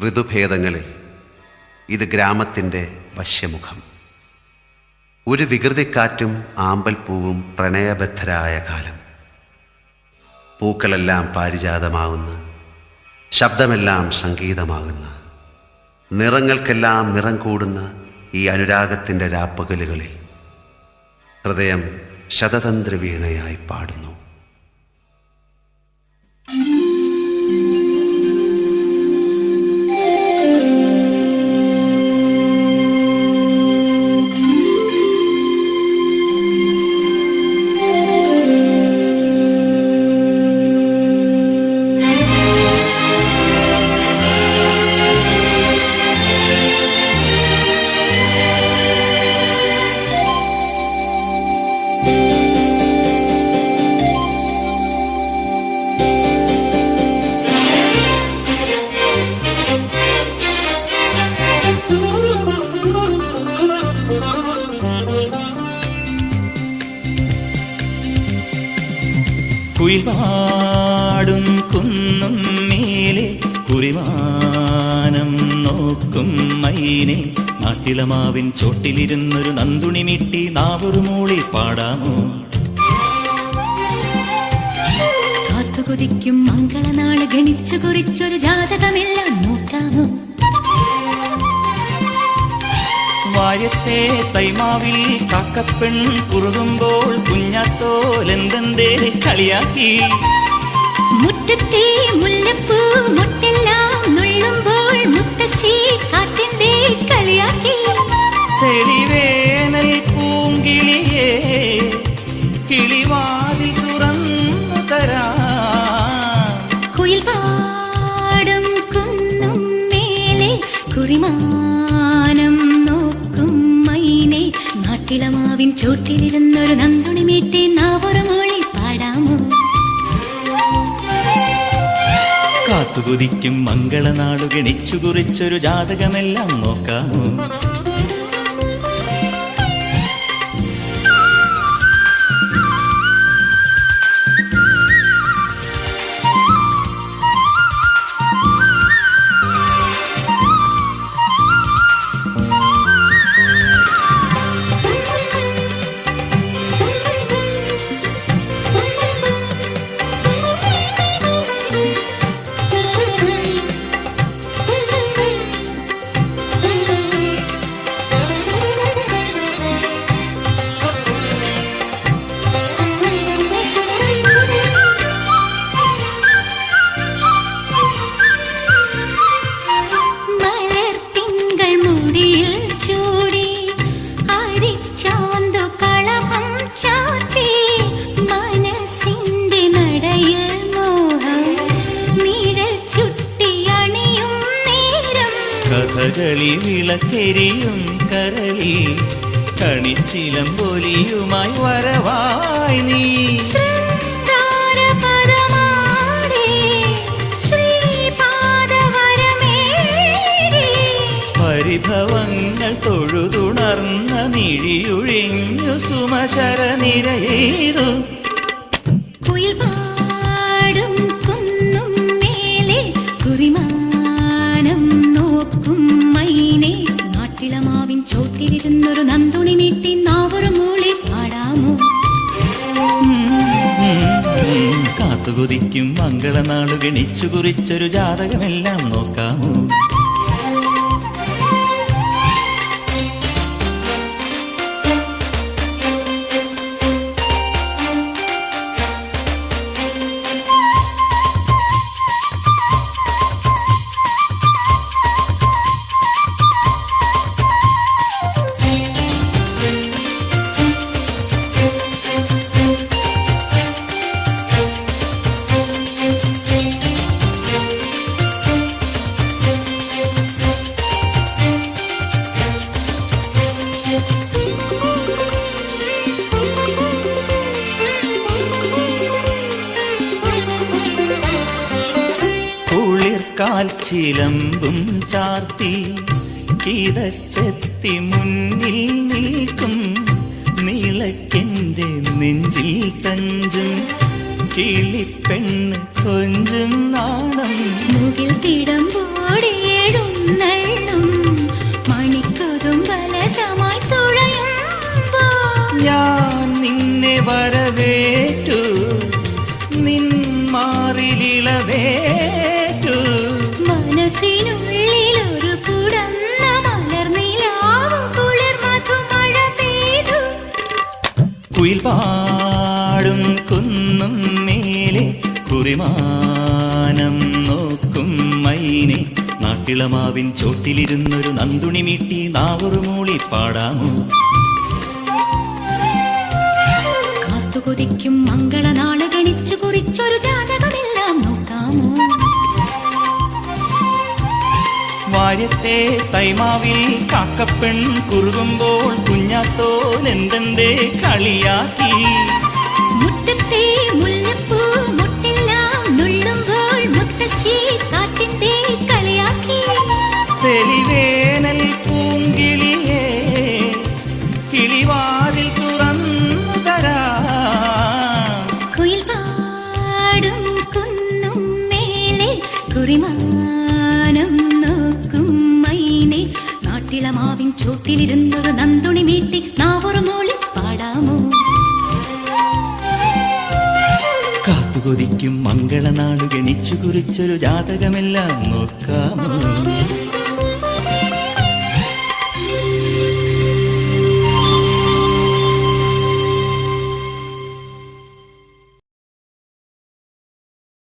ഋതുഭേദങ്ങളിൽ ഇത് ഗ്രാമത്തിന്റെ വശ്യമുഖം. ഒരു വികൃതിക്കാറ്റും ആമ്പൽപ്പൂവും പ്രണയബദ്ധരായ കാലം. പൂക്കളെല്ലാം പാരിജാതമാകുന്ന ശബ്ദമെല്ലാം സംഗീതമാകുന്ന നിറങ്ങൾക്കെല്ലാം നിറം കൂടുന്ന ഈ അനുരാഗത്തിന്റെ രാപ്പകലുകളിൽ ഹൃദയം ശതതന്ത്ര വീണയായി പാടുന്നു. നാട്ടിലമാവിൻ ചോട്ടിലിരുന്നൊരു നന്ദുണി മിട്ടി നാവൊരു മൂളി പാടാമോ? കാത്തുകൊതിക്കും മംഗളനാൾ ഗണിച്ചു കുറിച്ചൊരു ജാതകമെല്ലാം നോക്കാമോ? വാര്യത്തെ തൈമാവിൽ കാക്കപ്പെൺ കുറുകുമ്പോൾ കുഞ്ഞാത്തോലെന്തെന്തേ കളിയാക്കി? മുറ്റത്തെ മുല്ലപ്പൂ മുട്ടെല്ലാം നുള്ളുമ്പോൾ മുത്തശ്ശി കാറ്റിന്റെ കളിയാക്കി. ചോട്ടിലിരുന്നൊരു നന്ദുണി മീട്ടി നാവൊരു മോളി പാടാമോ? കാത്തുകുതിക്കും മംഗളനാളു ഗണിച്ചു കുറിച്ചൊരു ജാതകമെല്ലാം നോക്കാമോ? കഥകളി വിളക്കെരിയും കരളി കണിച്ചിലം പൊലിയുമായി വരവായി നീ. പരിഭവങ്ങൾ തൊഴുതുണർന്ന നിഴിയൊഴിഞ്ഞു സുമശര നിരയേതു കുയിൽപാടും കുന്നും മേലെ കുറിമാനം നോക്കും മൈനെ നാട്ടിലമാവിൻ ചോട്ടിലിരുന്നൊരു നന്ദുണി നീട്ടി നാവൊരു മൂളി പാടാമോ? കാത്തുകൊതിക്കും മംഗളനാളു ഗണിച്ചു കുറിച്ചൊരു ജാതകമെല്ലാം നോക്കാമോ? കുളിർക്കാൽ ചിലമ്പും ചാർത്തി കിതച്ചെത്തി മുന്നിൽ നിൽക്കും നീളക്കെന്റെ നെഞ്ചിൽ തഞ്ചും കിളിപ്പെണ്ണ് കൊഞ്ചും നാണം. മുകിൽ തിടമ്പോടിയേ കുടന്ന കുളിർ മധുമഴ പെയ്തു. കുയിൽ പാടും കുന്നും മേലെ കുറിമാനം നോക്കും മൈനെ. നാട്ടിളമാവിൻ ചോട്ടിലിരുന്നൊരു നന്ദുണി മീട്ടി നാവൊരു മൂളി പാടാമോ? കാത്തുകൊതിക്കും മംഗളനാൾ ഗണിച്ചു കുറിച്ചൊരു ജാതകമെല്ലാം. വാര്യത്തെ തൈമാവിൽ കാക്കപ്പെൺ കുറുകുമ്പോൾ കുഞ്ഞാത്തോൻ എന്തെന്തേ കളിയാക്കി. മുറ്റത്തെ മുല്ലപ്പൂ മുട്ടെല്ലാം നുള്ളുമ്പോൾ മുത്തശ്ശി കാറ്റിന്റെ കളിയാക്കി. തെളിവേനൽ പൂങ്കിളിയേ കിളിവാതിൽ തുറന്നു തരാം. കുയിൽ പാടും കുന്നും മേലെ കുറിമാനം നാട്ടിലമാവിൻ ചോട്ടിലിരുന്നൊരു നന്ദുണി മീട്ടി നാവൊരു മൂളി പാടാമോ? കാത്തുകൊതിക്കും മംഗളനാട് ഗണിച്ചു കുറിച്ചൊരു ജാതകമെല്ലാം നോക്കാമോ